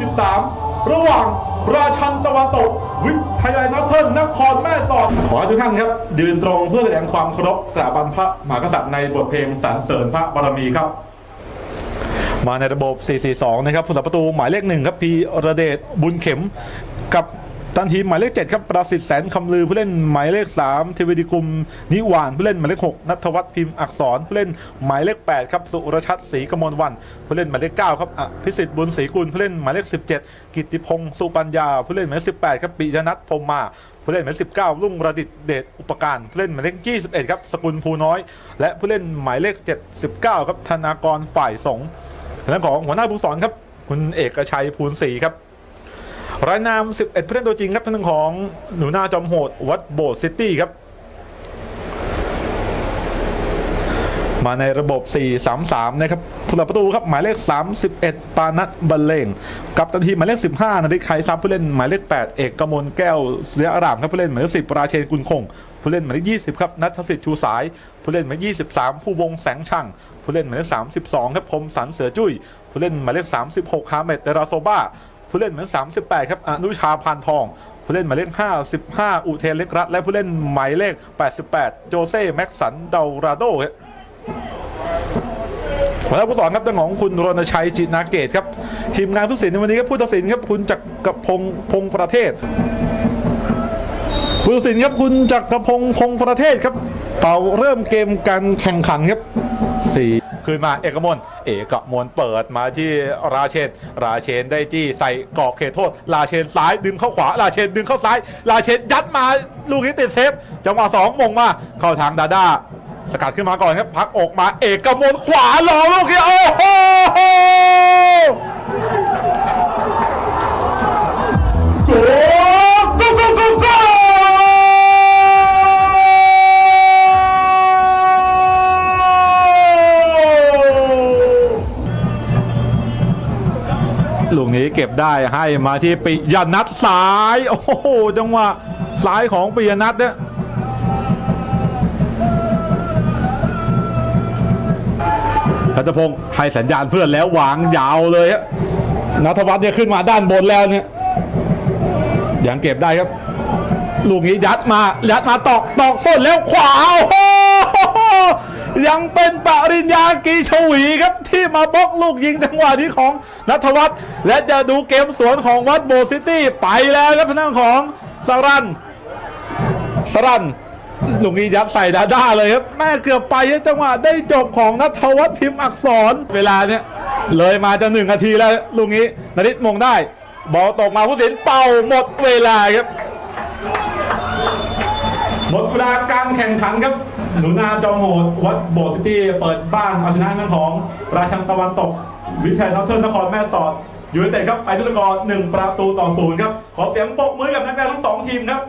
23 ระหว่างราชันตะวันตก วิทยาลัยนอร์เทิร์นนครแม่สอด ขอให้ทุกท่านครับ ยืนตรงเพื่อแสดงความเคารพสถาบันพระมหากษัตริย์ในบทเพลงสรรเสริญพระบารมีครับ มาในระบบ 442 นะครับผู้สับประตูหมายเลขหนึ่งครับพีระเดชบุญเข็มกับ ตันทีหมายเลข 7 ครับ ประสิทธิ์แสนคำลือผู้เล่นหมายเลข 3 เทวดีกุมนิวานผู้เล่นหมายเลข 6นัทวัฒน์พิมพ์อักษรผู้เล่นหมายเลข 8 ครับ สุรชัดศรีกมลวันผู้เล่นหมายเลข 9 ครับอภิสิทธิ์บุญศรีกุลผู้เล่นหมายเลข 17 กิติพงศ์สุปัญญาผู้เล่นหมายเลข 18 ครับปิยนัทพรมมาผู้เล่นหมายเลข19รุ่งระดิษฐ์เดชอุปการผู้เล่นหมายเลข 21 ครับสกุลภูน้อย และผู้เล่นหมายเลข 79 ครับธนากรฝ่ายสงฆ์ทางของหัวหน้าผู้สอนครับคุณเอกชัยภูลศรีครับ รายนาม 11ผู้เล่นตัวจริงครับทางด้านของหนูนาจอมโหดวัดโบสถ์ซิตี้ครับ มาในระบบ 4-3-3 นะครับผู้รักประตูครับ หมายเลข 31 ปานัทบัลเลงกับตันทีหมายเลข 15 นาฬิกไคซับผู้เล่นหมายเลข 8 เอกกมลแก้วเสียอารามครับผู้เล่นหมายเลข 10 ราเชนกุลคงผู้เล่นหมายเลข 20 ครับนัทสิทธิ์ชูสาย ผู้เล่นหมายเลข 23 ผู้วงแสงช่างผู้เล่นหมายเลข 32 ครับคมสันเสือจุ้ยผู้เล่นหมายเลข 36ฮาเมดเดราโซบา ผู้เล่นหมายเลข38 ครับอนุชาพานทอง ผู้เล่นหมายเลข 55 อุเทนเล็กรัตและผู้เล่นหมายเลข 88 โจเซ่แม็กสันเดาราโดครับหัวหน้าผู้สอนครับเจ้าของคุณรณชัยจินาเกตครับทีมงานผู้ตัดสินในวันนี้ครับผู้ตัดสินครับคุณจักรพงศ์พงศ์ประเทศผู้ตัดสินครับคุณจักรพงศ์พงศ์ประเทศครับเป่าเริ่มเกมการแข่งขันครับ สี่คืนมาเอกมลเอกมลเปิดมาที่ราเชน ราเชนได้จี้ใส่กรอบเขตโทษ ราเชนซ้ายดึงเข้าขวา ราเชนดึงเข้าซ้าย ราเชนยัดมาลูกนี้ติดเซฟ จังหวะสองมงมาเข้าทางดาด้าสกัดขึ้นมาก่อนครับ พักอกมาเอกมลขวาหลอกลูกนี้โอ้โห ลูกนี้เก็บได้ให้มาที่ปิยนัทสาย โอ้โหจังหวะซ้ายของปิยนัทเนี่ยทัตพงศ์ให้สัญญาณเพื่อนแล้ววางยาวเลยฮะนัทวัฒน์เนี่ยขึ้นมาด้านบนแล้วเนี่ยยังเก็บได้ครับ ลูกนี้ยัดมายัดมาตอกตอกส้นแล้วขวาโอ้โหยังเป็นปริ ญญากีชวีครับที่มาบล็อกลูกยิงจังหวะที่ของนัทวัฒน์และจะดูเกมสวนของวัดโบซิตี้ไปแล้วครับทางของสรันสรันลุงนี้ยัดใส่ดาด้าเลยครับแม่เกือบไปจังหวะได้จบของนัทวัฒน์พิมพ์อักษรเวลาเนี้ยเลยมาจะหนึ่งนาทีแล้วลุงนี้นริศมงได้ บอลตกมาผู้สินเป่าหมดเวลาครับ หมดเวลาการแข่งขันครับ หนูนาจอมโหดวัดโบสถ์ซิตี้เปิดบ้านเอาชนะทางด้านของ ราชันตะวันตก วิทยาลัยนอเทิร์นนครแม่สอดยูไนเต็ดครับไปด้วยสกอร์หนึ่งประตูต่อศูนย์ครับ ขอเสียงปรบมือกับนักแสดงทั้งสองทีมครับ